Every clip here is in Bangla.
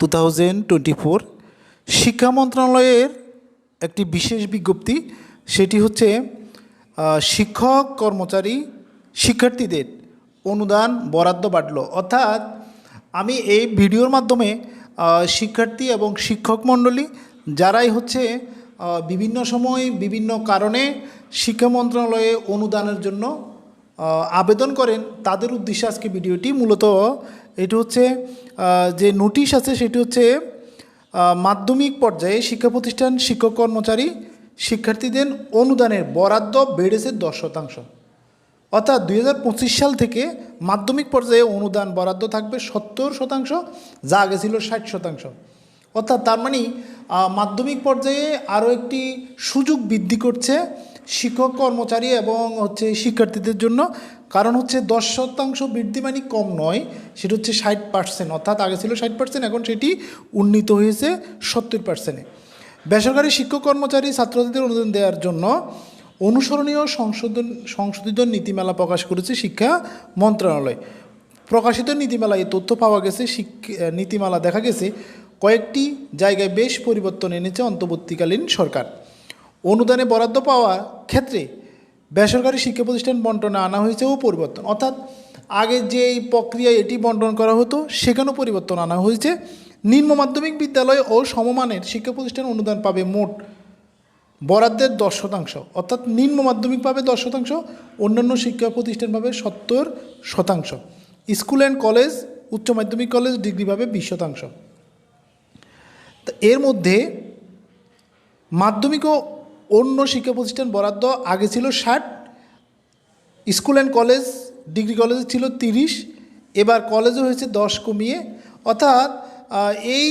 টু থাউজেন্ড টোয়েন্টি ফোর শিক্ষা মন্ত্রণালয়ের একটি বিশেষ বিজ্ঞপ্তি, সেটি হচ্ছে শিক্ষক কর্মচারী শিক্ষার্থীদের অনুদান বরাদ্দ বাড়ল। অর্থাৎ আমি এই ভিডিওর মাধ্যমে শিক্ষার্থী এবং শিক্ষক মণ্ডলী যারাই হচ্ছে বিভিন্ন সময় বিভিন্ন কারণে শিক্ষা মন্ত্রণালয়ে অনুদানের জন্য আবেদন করেন, তাদের উদ্দেশ্যে আজকে ভিডিওটি মূলত এটি হচ্ছে যে নোটিশ আছে সেটি হচ্ছে মাধ্যমিক পর্যায়ে শিক্ষা প্রতিষ্ঠান শিক্ষক কর্মচারী শিক্ষার্থীদের অনুদানের বরাদ্দ বেড়েছে দশ শতাংশ। অর্থাৎ দু হাজার পঁচিশ সাল থেকে মাধ্যমিক পর্যায়ে অনুদান বরাদ্দ থাকবে সত্তর শতাংশ, যা আগে ছিল ষাট শতাংশ। অর্থাৎ তার মানে মাধ্যমিক পর্যায়ে আরও একটি সুযোগ বৃদ্ধি করছে শিক্ষক কর্মচারী এবং হচ্ছে শিক্ষার্থীদের জন্য। কারণ হচ্ছে দশ শতাংশ বৃদ্ধি মানে কম নয়, সেটা হচ্ছে ষাট পার্সেন্ট অর্থাৎ আগে ছিল ষাট পার্সেন্ট এখন সেটি উন্নীত হয়েছে সত্তর পার্সেন্টে বেসরকারি শিক্ষক কর্মচারী ছাত্রছাত্রীদের অনুদান দেওয়ার জন্য অনুসরণীয় সংশোধন, সংশোধিত নীতিমালা প্রকাশ করেছে শিক্ষা মন্ত্রণালয়। প্রকাশিত নীতিমালায় তথ্য পাওয়া গেছে নীতিমালা দেখা গেছে, কয়েকটি জায়গায় বেশ পরিবর্তন এনেছে অন্তর্বর্তীকালীন সরকার। অনুদানে বরাদ্দ পাওয়ার ক্ষেত্রে বেসরকারি শিক্ষা প্রতিষ্ঠান বন্টনে আনা হয়েছে ও পরিবর্তন। অর্থাৎ আগে যে এই প্রক্রিয়ায় এটি বন্টন করা হতো, সেখানেও পরিবর্তন আনা হয়েছে। নিম্ন মাধ্যমিক বিদ্যালয় ও সমমানের শিক্ষা প্রতিষ্ঠান অনুদান পাবে মোট বরাদ্দের দশ শতাংশ। অর্থাৎ নিম্ন মাধ্যমিক পাবে দশ শতাংশ, অন্যান্য শিক্ষা প্রতিষ্ঠান পাবে সত্তর শতাংশ। স্কুল অ্যান্ড কলেজ, উচ্চ মাধ্যমিক কলেজ ডিগ্রি পাবে বিশ শতাংশ। এর মধ্যে মাধ্যমিক ও অন্য শিক্ষা প্রতিষ্ঠান বরাদ্দ আগে ছিল ষাট, স্কুল অ্যান্ড কলেজ ডিগ্রি কলেজে ছিল তিরিশ, এবার কলেজও হয়েছে দশ কমিয়ে। অর্থাৎ এই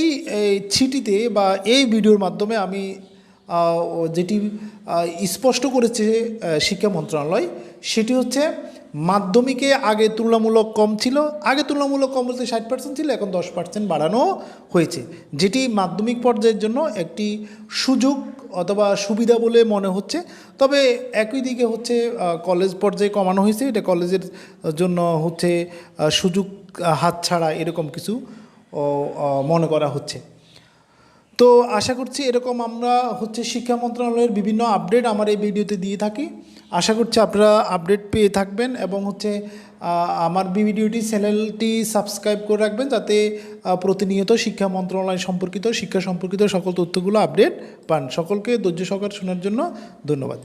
ছিটিতে বা এই ভিডিওর মাধ্যমে আমি যেটি স্পষ্ট করেছে শিক্ষা মন্ত্রণালয় সেটি হচ্ছে মাধ্যমিকে আগে তুলনামূলক কম ছিল আগে তুলনামূলক কম বলতে ষাট পার্সেন্ট ছিল এখন দশ পার্সেন্ট বাড়ানো হয়েছে। যেটি মাধ্যমিক পর্যায়ের জন্য একটি সুযোগ অথবা সুবিধা বলে মনে হচ্ছে। তবে একই দিকে হচ্ছে কলেজ পর্যায়ে কমানো হয়েছে এটা কলেজের জন্য হচ্ছে সুযোগ আহ, হাতছাড়া এরকম কিছু মনে করা হচ্ছে। তো আশা করছি এরকম আমরা হচ্ছে শিক্ষা মন্ত্রণালয়ের বিভিন্ন আপডেট আমার এই ভিডিওতে দিয়ে থাকি। আশা করছি আপনারা আপডেট পেয়ে থাকবেন এবং হচ্ছে আমার ভিডিওটি চ্যানেলটি সাবস্ক্রাইব করে রাখবেন যাতে প্রতিনিয়ত শিক্ষা মন্ত্রণালয় সম্পর্কিত, শিক্ষা সম্পর্কিত সকল তথ্যগুলো আপডেট পান। সকলকে ধৈর্য সহকার শোনার জন্য ধন্যবাদ।